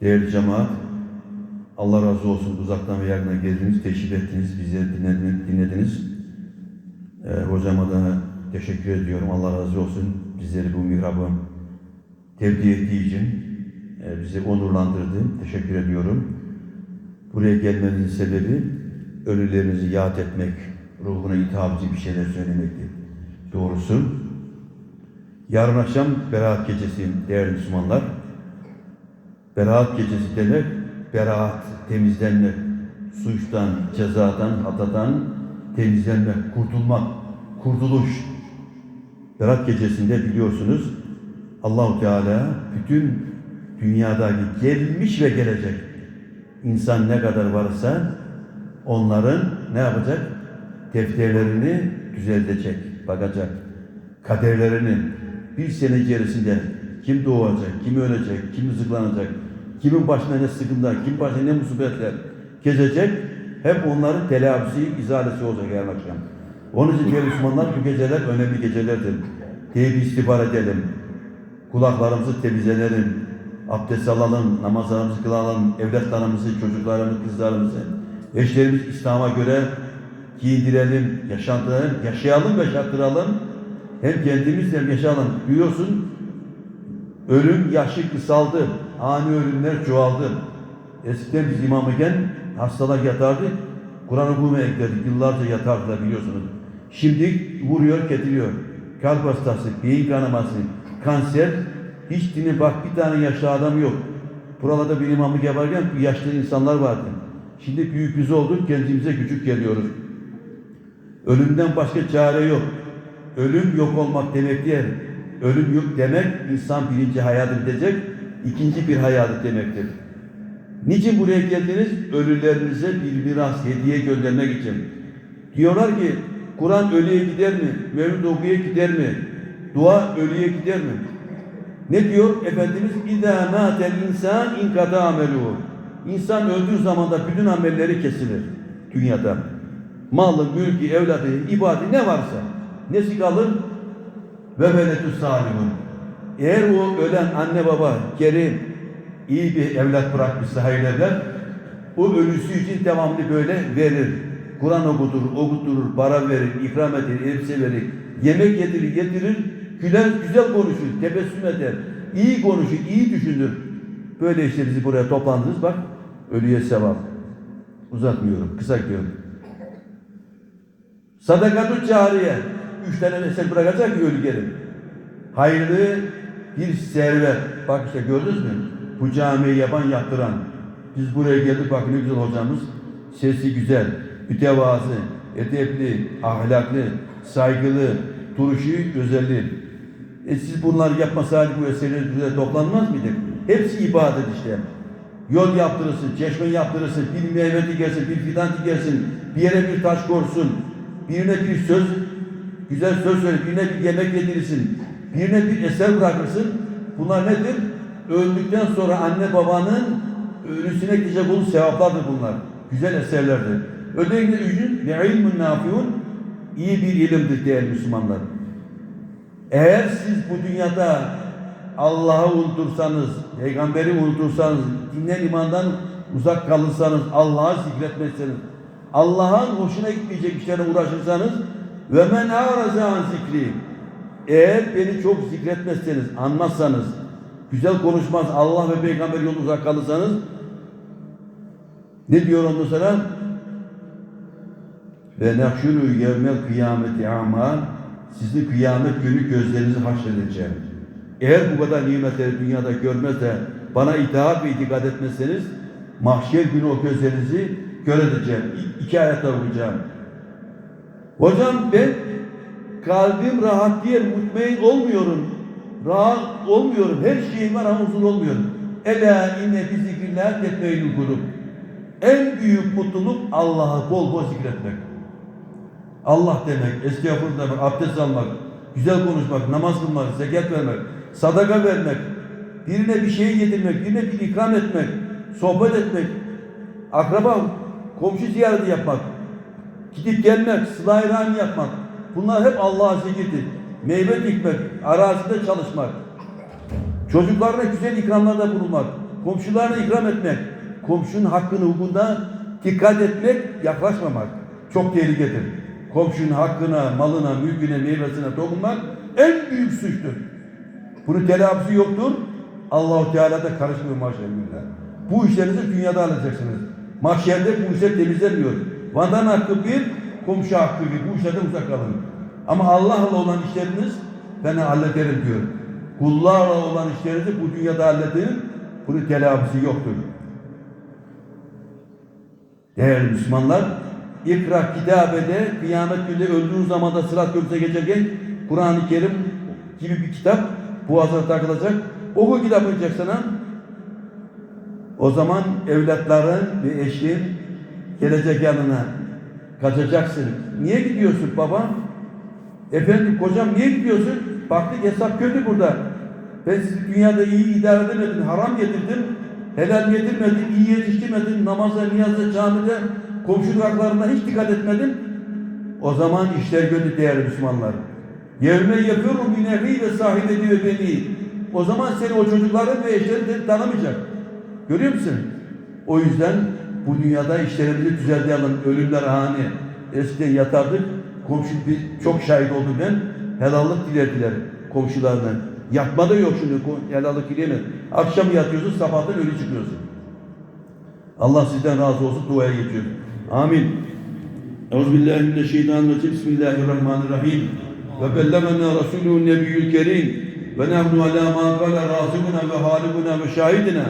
Değerli cemaat, Allah razı olsun uzaktan ve yakından geldiniz, teşrif ettiniz, bizi dinlediniz. dinlediniz. Ee, hocama da teşekkür ediyorum. Allah razı olsun. Bizleri bu mihrabı tevdi ettiği için e, bizi onurlandırdı. Teşekkür ediyorum. Buraya gelmenizin sebebi ölülerinizi yad etmek, ruhuna hitabıcı bir şeyler söylemekti. Doğrusu. Yarın akşam Berat Gecesi değerli Müslümanlar. Beraat gecesi demek, beraat, temizlenmek, suçtan, cezadan, hatadan temizlenmek, kurtulmak, kurtuluş. Berat gecesinde biliyorsunuz Allahu Teala bütün dünyadaki gelmiş ve gelecek insan ne kadar varsa onların ne yapacak? Defterlerini düzeltecek, bakacak. Kaderlerini bir sene içerisinde kim doğacak, kim ölecek, kim rızıklanacak, kimin başına ne sıkıntı, kim başına ne musibetler gezecek, hep onların telafisi, izalesi olacak yarın akşam. Onun için değerli Müslümanlar bu geceler önemli gecelerdir. Tevbe istiğfar edelim, kulaklarımızı temizleyelim, abdest alalım, namazlarımızı kılalım, evlatlarımızı, çocuklarımızı, kızlarımızı, eşlerimizi İslam'a göre giydirelim, yaşatalım, yaşayalım ve yaşattıralım. Hem kendimiz hem yaşayalım. Biliyorsun ölüm yaşı kısaldı, ani ölümler çoğaldı. Eskiden biz imam iken hastalar yatardı, Kur'an okumaya eklerdik, yıllarca yatardılar biliyorsunuz. Şimdi vuruyor, getiriyor. Kalp hastası, beyin kanaması, kanser, hiç dinle bak bir tane yaşlı adam yok. Buralarda bir imamlık yaparken yaşlı insanlar vardı. Şimdi büyük biz olduk, kendimize küçük geliyoruz. Ölümden başka çare yok. Ölüm yok olmak demek değil. Ölüm yok demek insan birinci hayatı bitecek, ikinci bir hayatı demektir. Niçin buraya geldiniz? Ölülerinize bir miras, hediye göndermek için. Diyorlar ki Kur'an ölüye gider mi? Mevlüt okuya gider mi? Dua ölüye gider mi? Ne diyor Efendimiz? İzâ mâtel insan inkada ameluhu. İnsan öldüğü zaman da bütün amelleri kesilir dünyada. Malı, mülkü, evladı, ibadeti ne varsa. Nesi kalır? Ve veletü salihun. Eğer o ölen anne baba geri iyi bir evlat bırakmışsa hayırlı evlat, o ölüsü için devamlı böyle verir. Kur'an okutur, okuturur, para verir, ikram eder, elbise verir, yemek yedirir, getirir, güler, güzel konuşur, tebessüm eder, iyi konuşur, iyi düşünür. Böyle işte bizi buraya toplandınız bak, ölüye sevap. Uzatmıyorum, kısa diyorum. Sadakatü cariye. Üç tane mesel bırakacak ki ölü gelin. Hayırlı bir servet. Bak işte gördünüz mü? Bu camiyi yapan yaptıran. Biz buraya geldik bak ne güzel hocamız. Sesi güzel, mütevazı, edepli, ahlaklı, saygılı, duruşu özelliği. E siz bunları yapmasaydı bu eserler bize toplanmaz mıydık? Hepsi ibadet işte. Yol yaptırırsın, çeşme yaptırırsın, bir meyve dikersin, bir fidan dikersin, bir yere bir taş korsun, birine bir söz, güzel söz söyle, birine bir yemek yedirirsin, birine bir eser bırakırsın. Bunlar nedir? Öldükten sonra anne babanın ölüsüne gidecek olan sevaplardır bunlar. Güzel eserlerdir. Özellikle ücün ve ilmun nafiun iyi bir ilimdir değerli Müslümanlar. Eğer siz bu dünyada Allah'ı unutursanız, peygamberi unutursanız, dinden imandan uzak kalırsanız, Allah'ı zikretmezseniz, Allah'ın hoşuna gitmeyecek işlere uğraşırsanız ve men araza an zikri eğer beni çok zikretmezseniz, anmazsanız, güzel konuşmaz, Allah ve peygamber yolunda uzak kalırsanız ne diyor ondan sonra? Ve nahşuru yevmel kıyameti amal sizi kıyamet günü gözlerinizi haşredeceğim. Eğer bu kadar nimetleri dünyada görmez de bana itaat ve itikad etmezseniz mahşer günü o gözlerinizi kör İki ayette okuyacağım. Hocam ben kalbim rahat değil, mutmain olmuyorum. Rahat olmuyorum. Her şeyim var ama huzur olmuyorum. Ela inne bi zikrillah tetmeynul kulub. En büyük mutluluk Allah'ı bol bol zikretmek. Allah demek, estağfurullah demek, abdest almak, güzel konuşmak, namaz kılmak, zekat vermek, sadaka vermek, birine bir şey getirmek, birine bir ikram etmek, sohbet etmek, akraba, komşu ziyareti yapmak, gidip gelmek, sıla-i rahmi yapmak. Bunlar hep Allah'a zikirdir. Meyve dikmek, arazide çalışmak, çocuklarına güzel ikramlarda bulunmak, komşularına ikram etmek, komşunun hakkını hukukuna dikkat etmek, yaklaşmamak çok tehlikedir. Komşunun hakkına, malına, mülküne, meyvesine dokunmak en büyük suçtur. Bunun telafisi yoktur. Allahu Teala da karışmıyor mahşerinde. Bu işlerinizi dünyada alacaksınız. Mahşerde bu işler temizlenmiyor. Vatan hakkı bir, komşu hakkı bir. Bu işlerden uzak kalın. Ama Allah'la olan işleriniz ben hallederim diyor. Kullarla olan işlerinizi bu dünyada halledin. Bunun telafisi yoktur. Değerli Müslümanlar, ikra kitabede kıyamet günde öldüğün zaman da sırat köprüsüne geçerken Kur'an-ı Kerim gibi bir kitap boğazına takılacak. Oku kitap sana. O zaman evlatların ve eşin gelecek yanına kaçacaksın. Niye gidiyorsun baba? Efendim kocam niye gidiyorsun? Baktık hesap kötü burada. Ben sizi dünyada iyi idare edemedim, haram getirdim. Helal getirmedim, iyi yetiştirmedim. Namaza, niyaza, camide, komşuluk haklarına hiç dikkat etmedim. O zaman işler kötü değerli Müslümanlar. Yevme yapıyorum bir nevi ve sahip ediyor beni. O zaman seni o çocukların ve eşlerin tanımayacak. Görüyor musun? O yüzden bu dünyada işlerimizi düzeltelim. Ölümler hani eskiden yatardık. Komşu bir, çok şahit oldu ben. Helallik dilediler komşularından. Yatma da yok şimdi. Helallik dileyemez. Akşam yatıyorsun, sabahtan ölü çıkıyorsun. Allah sizden razı olsun. Duaya geçiyor. Amin. Euzubillahimineşşeytanirracim. Bismillahirrahmanirrahim. Ve bellemena Resulü'nün nebiyyül kerim. Ve nehnu ala ma kala razıkuna ve halikuna ve şahidina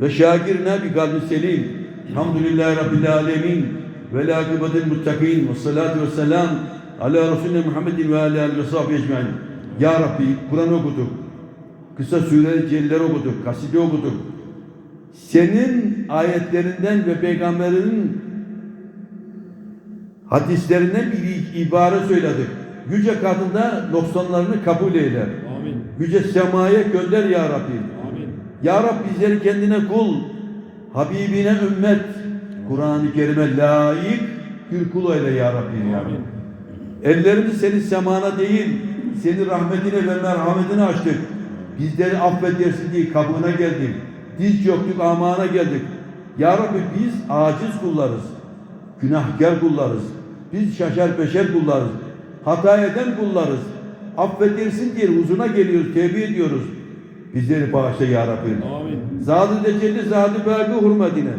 ve şakirina bi kalbin selim. Elhamdülillahi Rabbil alemin. Ve la akıbetil muttakin. Ve salatu ve selam ala Resulüne Muhammedin ve ala ve sahbihi ecmain. Ya Rabbi Kur'an okuduk. Kısa sure celilleri okuduk. Kaside okuduk. Senin ayetlerinden ve peygamberinin hadislerinden bir ibare söyledik. Yüce kadında noksanlarını kabul eyle. Amin. Yüce semaya gönder ya Rabbi. Ya Rab bizleri kendine kul, Habibine ümmet, Kur'an-ı Kerim'e layık bir kul eyle ya Rabbi. Ya. Amin. Ellerimizi senin semana değil, senin rahmetine ve merhametine açtık. Bizleri affedersin diye kabına geldik. Diz çöktük, amana geldik. Ya Rabbi biz aciz kullarız. Günahkar kullarız. Biz şaşar beşer kullarız. Hata eden kullarız. Affedersin diye huzuruna geliyoruz, tevbe ediyoruz. Bizleri bağışla ya Rabbi. Amin. Zat-ı Tecelli Zat-ı hürmetine,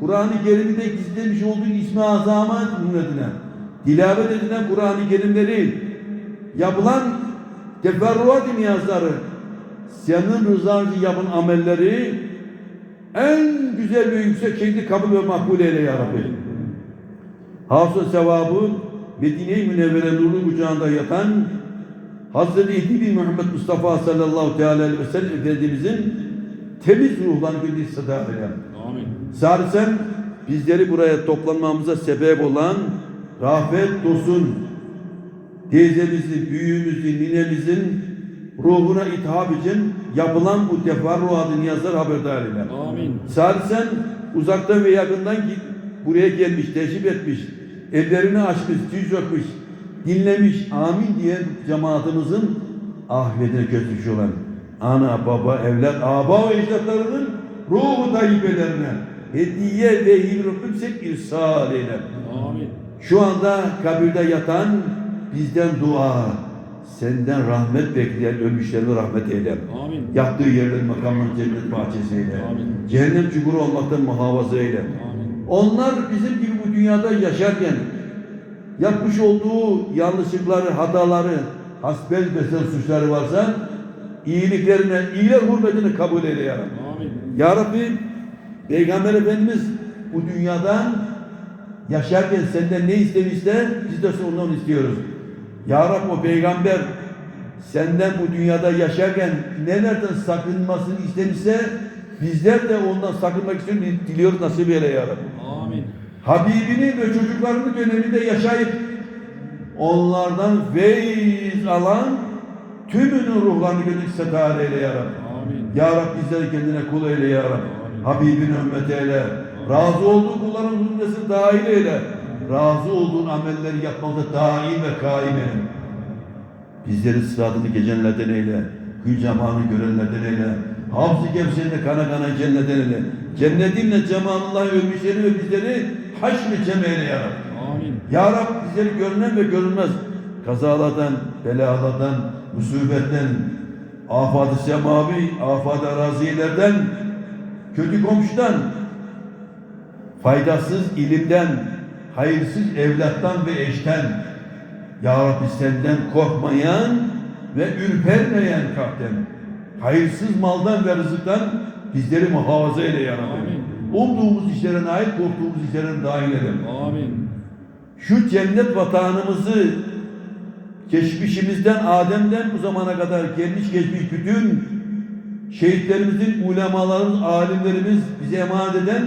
Kur'an-ı Kerim'de gizlemiş olduğu ismi azamet hürmetine, dilavet edilen Kur'an-ı Kerimleri, yapılan teferruat niyazları, senin rızan için yapın amelleri, en güzel ve yüksek şekilde kabul ve makbul eyle ya Rabbi. Hasıl sevabı Medine-i Münevvere nurlu kucağında yatan Hazreti Ehli Muhammed Mustafa sallallahu teala aleyhi ve sellem Efendimizin temiz ruhlarını sada eyle. Amin. Sarsen bizleri buraya toplanmamıza sebep olan Rafet Dosun teyzemizin, büyüğümüzün, ninemizin ruhuna ithaf için yapılan bu teferruatı niyazlar haberdar eyle. Amin. Salisen uzaktan ve yakından buraya gelmiş, teşrif etmiş, ellerini açmış, yüz öpmüş, dinlemiş, amin diyen cemaatimizin ahiretine götürmüş olan ana, baba, evlat, aba ve ecdatlarının ruhu tayyibelerine hediye ve hibrüksek irsal eyle. Amin. Şu anda kabirde yatan bizden dua, senden rahmet bekleyen ölmüşlerine rahmet eyle. Amin. Yattığı yerlerin makamının cennet bahçesi eyle. Amin. Cehennem çukuru olmaktan muhafaza eyle. Amin. Onlar bizim gibi bu dünyada yaşarken yapmış olduğu yanlışlıkları, hataları, hasbel besel suçları varsa iyiliklerine, iyiler hürmetini kabul eyle ya Rabbi. Amin. Ya Rabbi Peygamber Efendimiz bu dünyadan yaşarken senden ne istemişse biz de ondan istiyoruz. Ya Rabbi o peygamber senden bu dünyada yaşarken nelerden sakınmasını istemişse bizler de ondan sakınmak için diliyoruz nasip eyle ya Rabbi. Amin. Habibini ve çocuklarını döneminde yaşayıp onlardan feyiz alan tümünün ruhlarını gönül setar eyle ya Rabbi. Amin. Ya Rabbi bizleri kendine kul eyle ya Rabbi. Habibin ümmeti eyle. Razı olduğu kulların hürmetine dahil eyle. Razı olduğun amelleri yapmada daim ve kaim eyle. Bizleri sıradını gecenlerden eyle. Gün zamanı görenlerden eyle. Kevser'inde kana kana cennetinle. Cennetinle cemalullah ölmüşleri ve bizleri haşr-ı cemeyle ya Rabbi. Amin. Ya Rab bizleri görünen ve görünmez kazalardan, belalardan, musibetten, afat-ı semavi, afat-ı arazilerden, kötü komşudan, faydasız ilimden, hayırsız evlattan ve eşten, Ya Rabbi senden korkmayan ve ürpermeyen kalpten, hayırsız maldan ve rızıktan bizleri muhafaza eyle Ya Rabbi. Amin. Umduğumuz işlere nail, korktuğumuz işlere dahil eyle. Amin. Şu cennet vatanımızı geçmişimizden Adem'den bu zamana kadar gelmiş geçmiş bütün şehitlerimizin, ulemalarımız, alimlerimiz bize emanet eden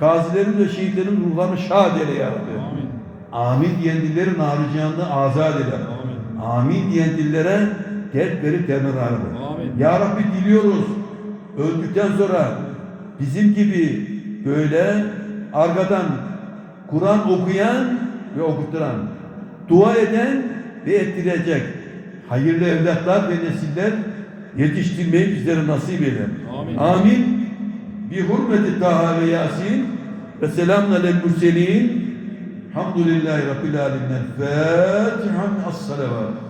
gazilerimiz ve şehitlerin ruhlarını şad eyle ya Rabbi. Amin. Amin diyen dillerin haricanda azat eyle. Amin. Amin diyen dillere dert verip derman. Amin. Ya Rabbi diliyoruz öldükten sonra bizim gibi böyle arkadan Kur'an okuyan ve okutturan, dua eden ve ettirecek hayırlı evlatlar ve nesiller yetiştirmeyi bizlere nasip eyle. Amin. Amin. Bi hurmeti Taha ve Yasin ve selamun alel murselin. Hamdülillahi Rabbil alemin. Fatiha. As-salavat.